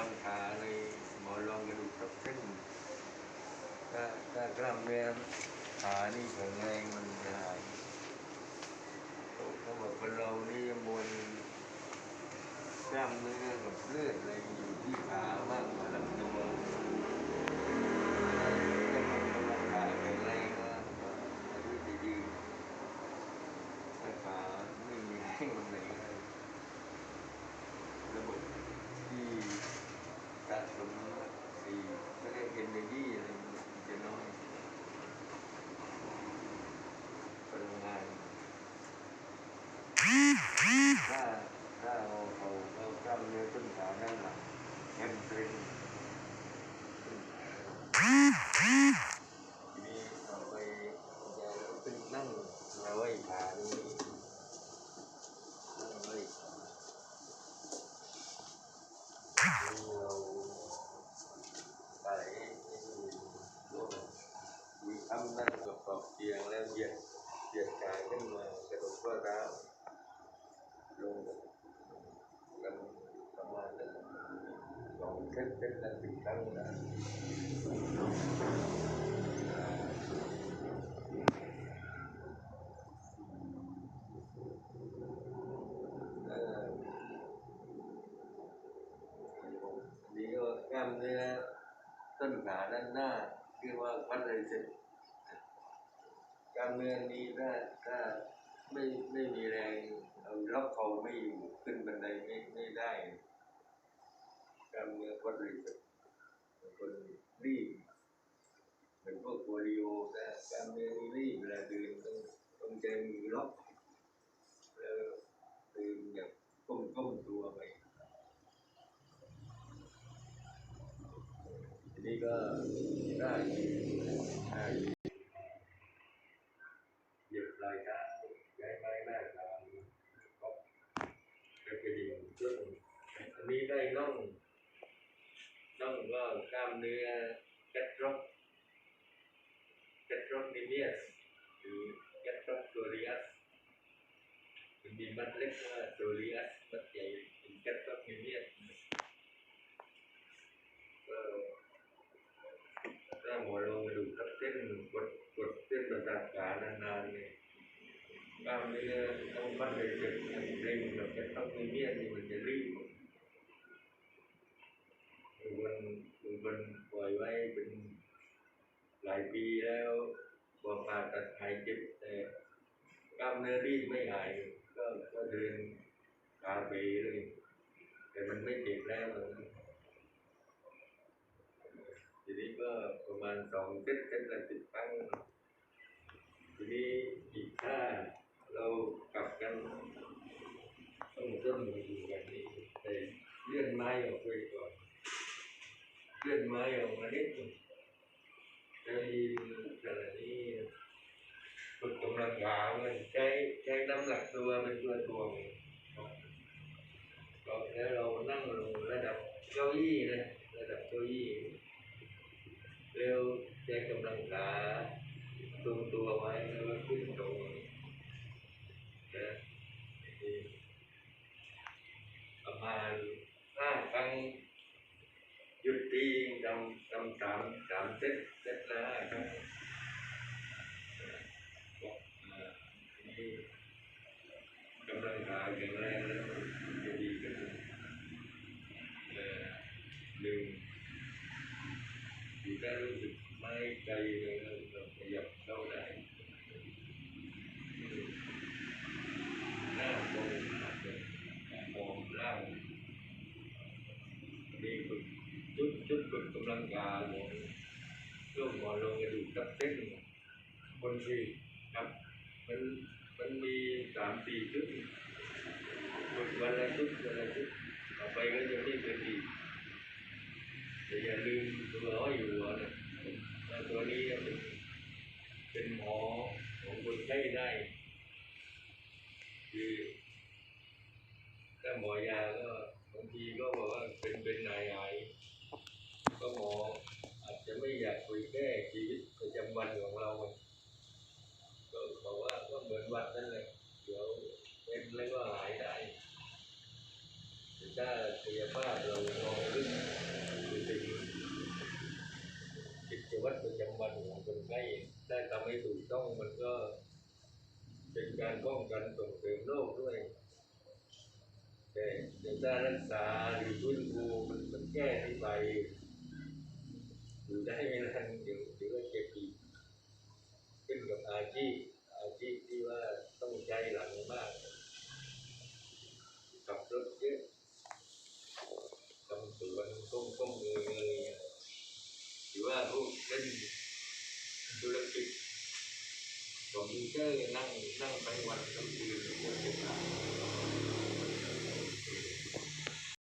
ลังขาในหมอลรองกระดูกทับเส้นถ้าถ้ากล้ามเนื้อขานี่แข็งแรงมันจะหายเขาบอกคนเรานี่มวลกล้ามเนื้อกับเลือดอะไรอยู่ที่ขามากกว่าลำตัวถ้าจะทำกำลังขาแข็งแรงก็อายุจะยืนถ้าขาไม่มีแรงวันไหนก็ได้ ระบบที่สะสมสี ก็เรียกเอเนจีอะไรมันจะน้อยพลังงานถ้าถ้าเราเขาเรากล้ามเนื้อต้นขาด้านหลังแฮมสตริงทีนี้ต่อไปจะเป็นนั่งเราไว้ขานี้นั่งไว้ขา ที่เราใส่ร่วมมีอำนาจ กับขอบเตียงแล้วเหยียดเหยียดกายขึ้นมากระดกข้อเท้าลงกันประมาณสองเส้นเส้นละสิบครั้งนะเออนี่ก็กล้ามเนื้อต้นขาด้านหน้าคือว่าวัดเลยเสร็จ กามเนื้อนี้ถ้าถ้าไม่ไม่มีแรงเอาล็อกคอไม่อยู่ขึ้นบันไดไม่ไม่ได้กามเนื้อวัดเลยเสร็จบางคนรีบเหมือนพวกโปลิโอแต่กามเนื้อนี่รีบเวลาเดินต้องต้องใจมือล็อกแล้วเดินอย่างก้มก้มตัวไปทีนี้ก็ได้ อันนี้ได้น่องน่องก็กล้ามเนื้อแกตร็อกแกตร็อกนิเมียสหรือแกตร็อกโซเรียสมันมีมัดเล็กว่าโซเรียสมัดใหญ่เป็นแกตร็อกนิเมียสก็ ถ้าหัวลงกระดูกทับเส้นกดกดเส้นประสาทขานานๆเนี่ยกล้ามเนื้อต้องมัดเลยเจ็บอย่างเร่งแบบจะต้องมีเมียนี่มันจะรีบบางคนบางคนปล่อยไว้เป็นหลายปีแล้วพอผ่าตัดหายเจ็บแต่กล้ามเนื้อรีบไม่หาย ก็ก็เดินขาเบเลย แต่มันไม่เจ็บแล้วทีนี้ก็ประมาณสองเซตเซตละสิบครั้งทีนี้อีกถ้า เรากลับกันต้องเริ่มมือดูกันนี่แต่เลื่อนไม้ออกไปก่อนเลื่อนไม้ออกมานิดหนึงจะมีขณะนี้ฝึกกำลังขามันใช้ใช้น้ำหนักตัวเป็นตัวตวงก็แล้วเรานั่งลงระดับเก้าอี้นะระดับเก้าอี้เร็วใช้กำลังขาตรงตัวไว้แล้วก็ขึ้นตรงนะนี่ประ มาณห้าครั้งหยุดทีทำทำสามสามเซตเซตละห้าครั้งอ่นี่กำลังขาแข็งแรงแล้วจะดีขึ้นเออหนึ่งอยู่ได้รู้สึกไม่ไกลเลยเราขยับเข้าได้หน้ามองอาจจะมองล่างมีฝึกจุดจุดฝึ กำลังกายของช่วงหมอนลงกระดูกับเส้นบนทีครับ มันมันมีสามสี่ชุดฝึกวันละชุดวันละชุดต่อไปก็จะไม่เป็นอีแต่อย่าลืมตัวห้อยหัวนะตัวนี้เป็นเป็นหมอของคนไข้ได้คือถ้าหมอยาก็บางทีก็บอกว่าเป็นเป็นนายหายก็หมออาจจะไม่อยากคุยแก้ชีวิตประจำ วันของเราอะก็บอกว่าก็เหมือนวัดนั่นแหละเดี๋ยวเป็นแล้วก็หายได้ถ้ากายภาพเรามองลึกดูถึงกิจวัตรประจำวันของคนไข้ได้ทำให้ถูกต้องมันก็เป็นการป้องกันส่งเสริมโรคด้วยแต่เคถ้ารักษาหรือฟื้นฟูมันมันแก้ที่ไปอยู่ได้ไม่นานเดี๋ยวเดี๋ยวก็เจ็บ อาชีพอาชีพที่ว่าต้องใช้หลังมากขับรถเยอะทำสวนก้มก้มเงยเงยหรือว่าพวกเล่นธุรกิจคอมพิวเตอร์นั่งนั่งไปวันทั้งคืนก็เจ็บหลัง